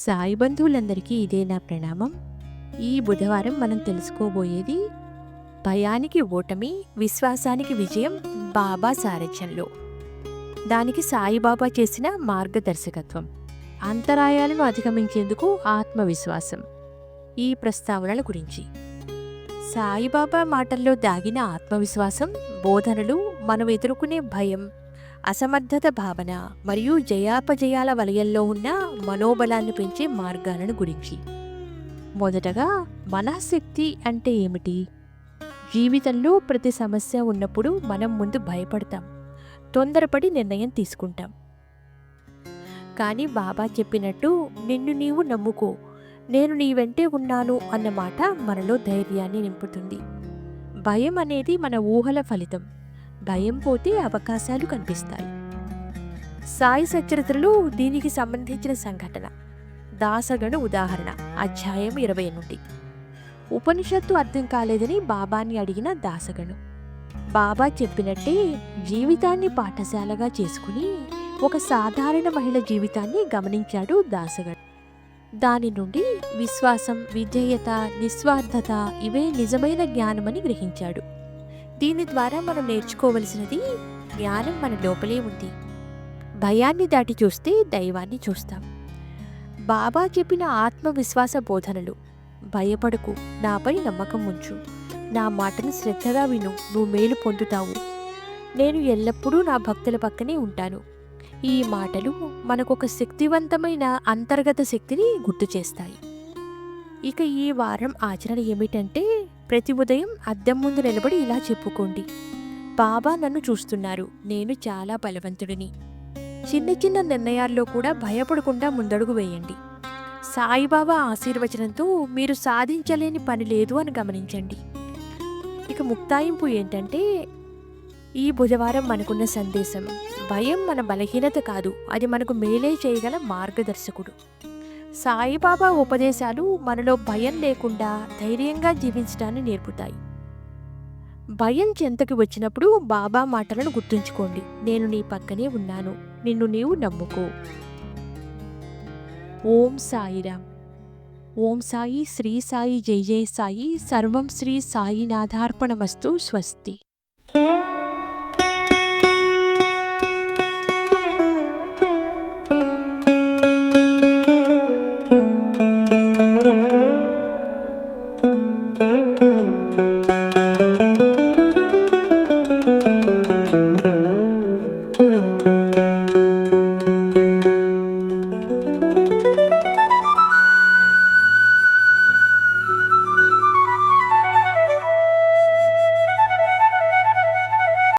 సాయి బంధువులందరికీ ఇదే నా ప్రణామం. ఈ బుధవారం మనం తెలుసుకోబోయేది భయానికి ఓటమి విశ్వాసానికి విజయం బాబా సారథ్యంలో. దానికి సాయిబాబా చేసిన మార్గదర్శకత్వం. అంతరాయాలను అధిగమించేందుకు ఆత్మవిశ్వాసం. ఈ ప్రస్తావనల గురించి. సాయిబాబా మాటల్లో దాగిన ఆత్మవిశ్వాసం బోధనలు మనం ఎదుర్కొనే భయం అసమర్థత భావన మరియు జయాపజయాల వలయంలో ఉన్న మనోబలాన్ని పెంచే మార్గాలను గురించి. మొదటగా మనఃశక్తి అంటే ఏమిటి? జీవితంలో ప్రతి సమస్య ఉన్నప్పుడు మనం ముందు భయపడతాం తొందరపడి నిర్ణయం తీసుకుంటాం. కానీ బాబా చెప్పినట్టు నిన్ను నీవు నమ్ముకో నేను నీ వెంటే ఉన్నాను అన్న మాట మనలో ధైర్యాన్ని నింపుతుంది. భయం అనేది మన ఊహల ఫలితం. భయం పోతే అవకాశాలు కనిపిస్తాయి. సాయి సచరిత్రలో దీనికి సంబంధించిన సంఘటన. దాసగణ ఉదాహరణ అధ్యాయం ఇరవై నుండి ఉపనిషత్తు అర్థం కాలేదని బాబాని అడిగిన దాసగను. బాబా చెప్పినట్టే జీవితాన్ని పాఠశాలగా చేసుకుని ఒక సాధారణ మహిళ జీవితాన్ని గమనించాడు దాసగడు దాని నుండి విశ్వాసం విధేయత నిస్వార్థత ఇవే నిజమైన జ్ఞానమని గ్రహించాడు. దీని ద్వారా మనం నేర్చుకోవలసినది జ్ఞానం మన లోపలే ఉంది. భయాన్ని దాటి చూస్తే దైవాన్ని చూస్తాం. బాబా చెప్పిన ఆత్మవిశ్వాస బోధనలు భయపడకు నాపై నమ్మకం ఉంచు. నా మాటను శ్రద్ధగా విను నువ్వు మేలు పొందుతావు. నేను ఎల్లప్పుడూ నా భక్తుల పక్కనే ఉంటాను. ఈ మాటలు మనకొక శక్తివంతమైన అంతర్గత శక్తిని గుర్తు చేస్తాయి. ఇక ఈ వారం ఆచరణ ఏమిటంటే ప్రతి ఉదయం అద్దం ముందు నిలబడి ఇలా చెప్పుకోండి. బాబా నన్ను చూస్తున్నారు. నేను చాలా బలవంతుడిని. చిన్న చిన్న నిర్ణయాల్లో కూడా భయపడకుండా ముందడుగు వేయండి. సాయిబాబా ఆశీర్వచనంతో మీరు సాధించలేని పని లేదు అని గమనించండి. ఇక ముక్తాయింపు ఏంటంటే ఈ బుధవారం మనకున్న సందేశం. భయం మన బలహీనత కాదు. అది మనకు మేలే చేయగల మార్గదర్శకుడు. సాయిబాబా ఉపదేశాలు మనలో భయం లేకుండా ధైర్యంగా జీవించడాన్ని నేర్పుతాయి. భయం చెంతకి వచ్చినప్పుడు బాబా మాటలను గుర్తుంచుకోండి. నేను నీ పక్కనే ఉన్నాను. నిన్ను నీవు నమ్ముకో. ఓం సాయిరామ్. ఓం సాయి శ్రీ సాయి జై జై సాయి. సర్వం శ్రీ సాయినాథార్పణమస్తు స్వస్తి.